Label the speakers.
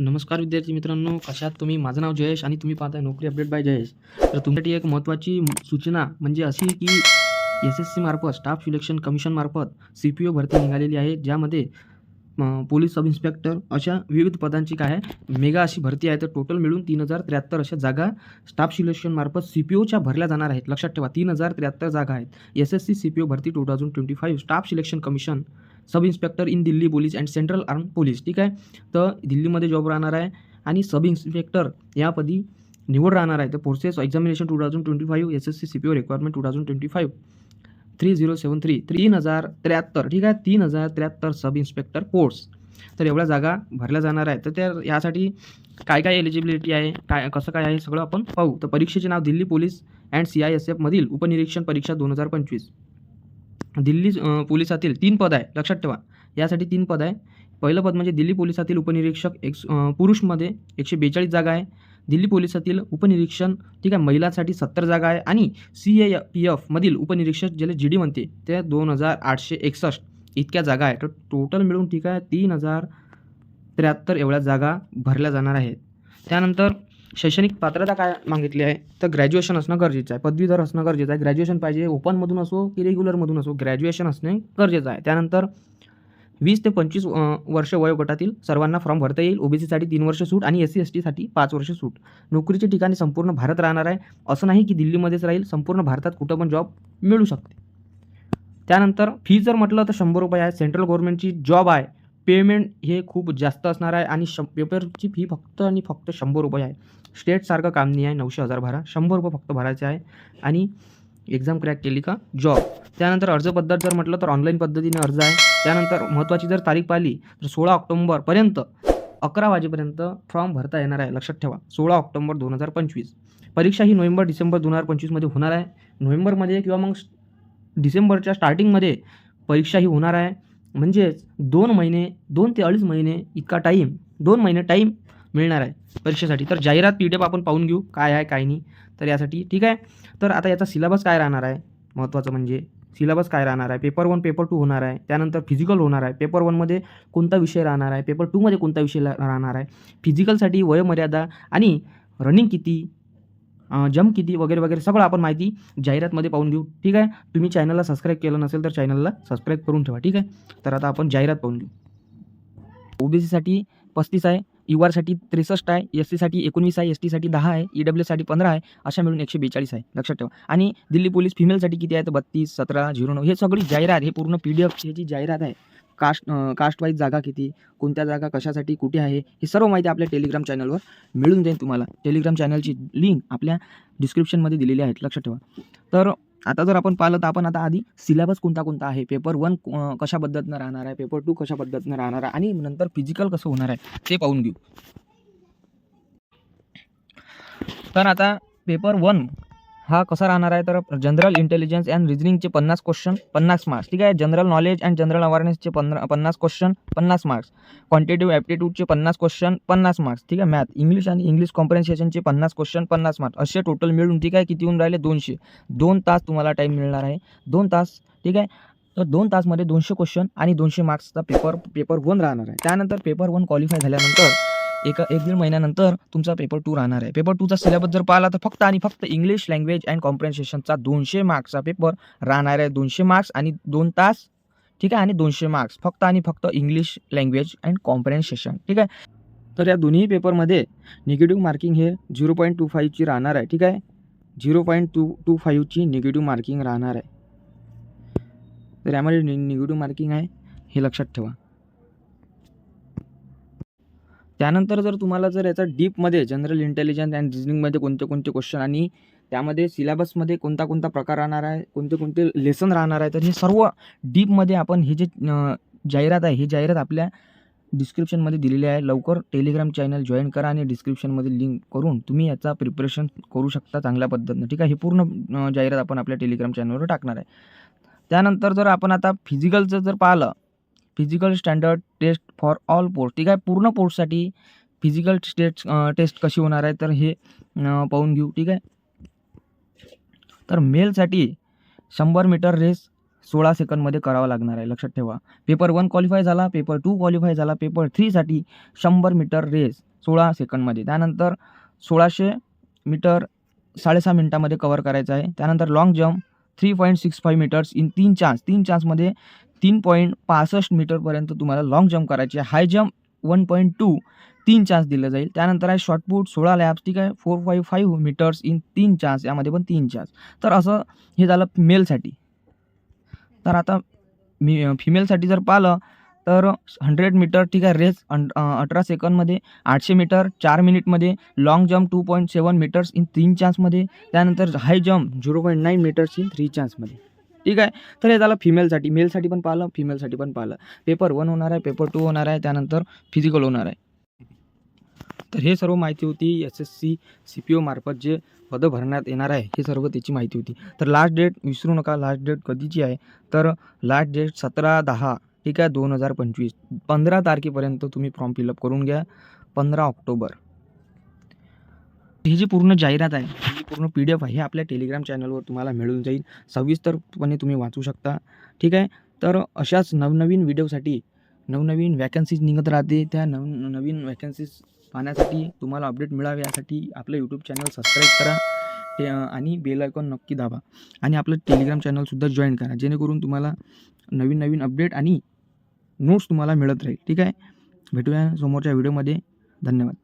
Speaker 1: नमस्कार विद्यार्थी मित्रांनो कशात तुम्ही? माझं नाव जयेश आणि तुम्ही पाहताय नोकरी अपडेट बाय जयेश. तर तुमच्यासाठी एक महत्त्वाची सूचना म्हणजे अशी की एस एस सी मार्फत स्टाफ सिलेक्शन कमिशन मार्फत सी पी ओ भरती निघालेली आहे ज्यामध्ये पोलीस सब इन्स्पेक्टर अशा विविध पदांची काय आहे मेगा अशी भरती आहे. तर टोटल मिळून तीन हजार त्र्याहत्तर अशा जागा स्टाफ सिलेक्शन मार्फत सी पी ओच्या भरल्या जाणार आहेत. लक्षात ठेवा तीन हजार त्र्याहत्तर जागा आहेत. S S C C P O भरती two thousand twenty five staff selection commission sub inspector in Delhi police and central arm police ठीक आहे? तर दिल्लीमध्ये जॉब राहणार आहे आणि सब इन्स्पेक्टर यापदी निवड राहणार आहे. तर forces examination two thousand twenty five S S C C P O requirement two thousand twenty five three zero seven three तीन हजार त्र्याहत्तर ठीक आहे? तीन हजार त्र्याहत्तर सब इन्स्पेक्टर पोस्ट तर एवढ्या जागा भरल्या जाणार आहेत. तर त्या यासाठी काय काय एलिजिबिलिटी आहे? काय कसं काय आहे? सगळं आपण पाहू. तर परीक्षेचे नाव Delhi police and C I S एफमधील उपनिरीक्षण परीक्षा दोन हजार पंचवीस. दिल्ली पोलिसातील तीन पद आहे. लक्षात ठेवा. यासाठी तीन पद आहे. पहिलं पद म्हणजे दिल्ली पोलिसातील उपनिरीक्षक एक पुरुषमध्ये एकशे बेचाळीस जागा आहे. दिल्ली पोलिसातील उपनिरीक्षण ठीक आहे महिलांसाठी सत्तर जागा आहे. आणि सी ए पी एफमधील उपनिरीक्षक ज्याला जी डी म्हणते ते दोन हजार आठशे एकसष्ट इतक्या जागा आहे. तर टोटल मिळून ठीक आहे तीन हजार त्र्याहत्तर एवढ्या जागा भरल्या जाणार आहेत. त्यानंतर शैक्षणिक पात्रता काय मागितली आहे? तर ग्रॅज्युएशन असणं गरजेचं आहे. पदवीधर असणं गरजेचं आहे. ग्रॅज्युएशन पाहिजे. ओपनमधून असो की रेग्युलरमधून असो ग्रॅज्युएशन असणे गरजेचं आहे. त्यानंतर वीस ते पंचवीस वर्ष वयोगटातील सर्वांना फॉर्म भरता येईल. ओबीसीसाठी तीन वर्ष सूट आणि एस सी एस टीसाठी पाच वर्ष सूट नोकरीचे ठिकाणी संपूर्ण भारत राहणार आहे. असं नाही की दिल्लीमध्येच राहील. संपूर्ण भारतात कुठं पण जॉब मिळू शकते. त्यानंतर फी जर म्हटलं तर शंभर रुपये आहे. सेंट्रल गव्हर्नमेंटची जॉब आहे. पेमेंट हे खूप जास्त असणार आहे आणि श पेपरची फी फक्त आणि फक्त शंभर रुपये आहे. स्टेटसारखं काम नाही आहे. नऊशे हजार भरा. शंभर रुपये फक्त भरायचे आहे. आणि एक्झाम क्रॅक केली का? जॉब त्यानंतर अर्ज पद्धत जर म्हटलं तर ऑनलाईन पद्धतीने अर्ज आहे. त्यानंतर महत्त्वाची जर तारीख पाहिली तर सोळा ऑक्टोंबरपर्यंत अकरा वाजेपर्यंत फॉर्म भरता येणार आहे. लक्षात ठेवा. सोळा ऑक्टोंबर दोन हजार पंचवीस. परीक्षा ही नोव्हेंबर डिसेंबर दोन हजार पंचवीसमध्ये होणार आहे. नोव्हेंबरमध्ये किंवा मग डिसेंबरच्या स्टार्टिंगमध्ये परीक्षा ही होणार आहे. म्हणजेच दोन महिने दोन ते अडीच महिने इतका टाईम दोन महिने टाईम मिळणार आहे परीक्षेसाठी. तर जाहिरात पी डी एफ आपण पाहून घेऊ काय आहे काय नाही. तर यासाठी ठीक आहे. तर आता याचा सिलेबस काय राहणार आहे? महत्त्वाचं म्हणजे सिलेबस काय राहणार आहे? पेपर वन पेपर टू होणार आहे. त्यानंतर फिजिकल होणार आहे. पेपर वनमध्ये कोणता विषय राहणार आहे? पेपर टूमध्ये कोणता विषय राहणार आहे? फिजिकलसाठी वयोमर्यादा आणि रनिंग किती जंप किती वगैरे वगैरे सगळं आपण माहिती जाहिरातमध्ये पाहून घेऊ. ठीक आहे? तुम्ही चॅनलला सबस्क्राईब केलं नसेल तर चॅनलला सबस्क्राईब करून ठेवा. ठीक आहे? तर आता आपण जाहिरात पाहून घेऊ. ओबीसीसाठी पस्तीस आहे. यू आरसाठी त्रेसष्ट आहे एस सीसाठी एकोणवीस आहे एस टीसाठी दहा आहे ई डब्ल्यूसाठी पंधरा आहे अशा मिळून एकशे बेचाळीस आहे. लक्षात ठेवा. आणि दिल्ली पोलीस फिमेलसाठी किती आहे? तर बत्तीस सतरा झिरो नऊ. हे सगळी जाहिरात हे पूर्ण पी डी एफ जी जाहिरात आहे कास्ट कास्ट वाईज जागा किती कोणत्या जागा कशासाठी कुठे आहे हे सर्व माहिती आपल्या टेलिग्राम चॅनलवर मिळून जाईल तुम्हाला. टेलिग्राम चॅनलची लिंक आपल्या डिस्क्रिप्शनमध्ये दिलेली आहे लक्षात ठेवा. तर आता जर आपण पाहिलं तर आपण आता आधी सिलेबस कोणता कोणता आहे? पेपर वन कशा पद्धतीनं राहणार आहे? पेपर टू कशा पद्धतीनं राहणार आहे? आणि नंतर फिजिकल कसं होणार आहे? ते पाहून घेऊ. तर आता पेपर वन हा कसा राहणार आहे? तर जनरल इंटेलिजन्स अँड रिजनिंगचे पन्नास क्वेश्चन पन्नास मार्क्स ठीक आहे? जनरल नॉलेज अँड जनरल अवेअरनेसचे पन्ना पन्नास क्वेश्चन पन्नास मार्क्स क्वांटिटिव्ह ॲप्टिट्यूडचे पन्नास क्वेश्चन पन्नास मार्क्स ठीक आहे? मॅथ इंग्लिश आणि इंग्लिश कॉम्प्रेन्सेशनचे पन्नास क्वेश्चन पन्नास मार्क्स असे टोटल मिळून ठीक आहे? किती होऊन राहिले? दोनशे. दोन तास तुम्हाला टाईम मिळणार आहे. दोन तास ठीक आहे? तर दोन तासमध्ये दोनशे क्वेश्चन आणि दोनशे मार्क्सचा पेपर पेपर वन राहणार आहे. त्यानंतर पेपर वन क्वालिफाय झाल्यानंतर एका एक दीड महिन्यानंतर तुमचा पेपर टू राहणार आहे. पेपर टूचा सिलेबस जर पाहिला तर फक्त आणि फक्त इंग्लिश लँग्वेज अँड कॉम्प्रेन्सेशनचा दोनशे मार्क्सचा पेपर राहणार आहे. दोनशे मार्क्स आणि दोन तास ठीक आहे? आणि दोनशे मार्क्स फक्त आणि फक्त इंग्लिश लँग्वेज अँड कॉम्प्रेन्सेशन ठीक आहे? तर या दोन्ही पेपरमध्ये निगेटिव्ह मार्किंग हे झिरो पॉईंट टू फाईव्हची राहणार आहे ठीक आहे? झिरो पॉईंट टू टू फाईव्हची निगेटिव्ह मार्किंग राहणार आहे. तर यामध्ये नि निगेटिव्ह मार्किंग आहे हे लक्षात ठेवा. त्यानंतर जर तुम्हाला जर याचा डीपमध्ये जनरल इंटेलिजन्स अँड रिजनिंगमध्ये कोणते कोणते क्वेश्चन आणि त्यामध्ये सिलेबसमध्ये कोणता कोणता प्रकार राहणार आहे कोणते कोणते लेसन राहणार आहे तर हे सर्व डीपमध्ये आपण हे जे जाहिरात आहे ही जाहिरात आपल्या डिस्क्रिप्शनमध्ये दिलेली आहे. लवकर टेलिग्राम चॅनल जॉईन करा आणि डिस्क्रिप्शनमध्ये लिंक करून तुम्ही याचा प्रिपरेशन करू शकता चांगल्या पद्धतीनं. ठीक आहे? हे पूर्ण जाहिरात आपण आपल्या टेलिग्राम चॅनलवर टाकणार आहे. त्यानंतर जर आपण आता फिजिकलचं जर पाहिलं physical standard test for all post ठीक आहे? पूर्ण पोस्टसाठी फिजिकल स्टेट टेस्ट कशी होणार आहे? तर हे पाहून घेऊ. ठीक आहे? तर मेलसाठी शंभर मीटर रेस
Speaker 2: सोळा सेकंदमध्ये करावा लागणार आहे. लक्षात ठेवा. पेपर वन क्वालिफाय झाला पेपर टू क्वालिफाय झाला पेपर थ्रीसाठी शंभर मीटर रेस सोळा सेकंदमध्ये त्यानंतर सोळाशे मीटर साडेसहा मिनटामध्ये कवर करायचं आहे. त्यानंतर long jump three point six five meters in तीन चान्स तीन चान्समध्ये तीन पॉईंट पासष्ट मीटरपर्यंत तुम्हाला लाँग जम्प करायची आहे. High jump one point two तीन चान्स दिलं जाईल. त्यानंतर आहे शॉर्टपुट सोळा लॅब्स ठीक आहे. Four five five meters in तीन चान्स यामध्ये पण तीन चान्स तर असं हे झालं मेलसाठी तर आता मी फिमेलसाठी जर पाहिलं तर हंड्रेड मीटर ठीक आहे रेस अं अठरा सेकंदमध्ये आठशे मीटर चार मिनिटमध्ये long jump two point seven meters in तीन चान्समध्ये त्यानंतर high jump zero point nine meters in three चान्समध्ये ठीक आहे? तर हे झालं फिमेलसाठी मेलसाठी पण पाहिलं फिमेलसाठी पण पाहिलं. पेपर वन होणार आहे पेपर टू होणार आहे त्यानंतर फिजिकल होणार आहे. तर हे सर्व माहिती होती S S C C P ओमार्फत जे पदं भरण्यात येणार आहे हे सर्व त्याची माहिती होती. तर लास्ट डेट विसरू नका लास्ट डेट कधीची आहे? तर लास्ट डेट सतरा दहा ठीक आहे दोन हजार पंचवीस. पंधरा तारखेपर्यंत तुम्ही फॉर्म फिलअप करून घ्या. पंधरा ऑक्टोबर. ही जी पूर्ण जाहिरात आहे पूर्ण पी डी एफ आहे हे आपल्या टेलिग्राम चॅनलवर तुम्हाला मिळून जाईल. सविस्तरपणे तुम्ही वाचू शकता. ठीक आहे? तर अशाच नवनवीन व्हिडिओसाठी नवनवीन वॅकन्सीज निघत राहते. त्या नव नवीन वॅकन्सीज पाहण्यासाठी तुम्हाला अपडेट मिळावे यासाठी आपलं यूट्यूब चॅनल सबस्क्राईब करा. ते आणि बेल आयकॉन नक्की दाबा. आणि आपलं टेलिग्राम चॅनलसुद्धा जॉईन करा. जेणेकरून तुम्हाला नवीन नवीन अपडेट आणि नोट्स तुम्हाला मिळत राहील. ठीक आहे? भेटूया समोरच्या व्हिडिओमध्ये धन्यवाद.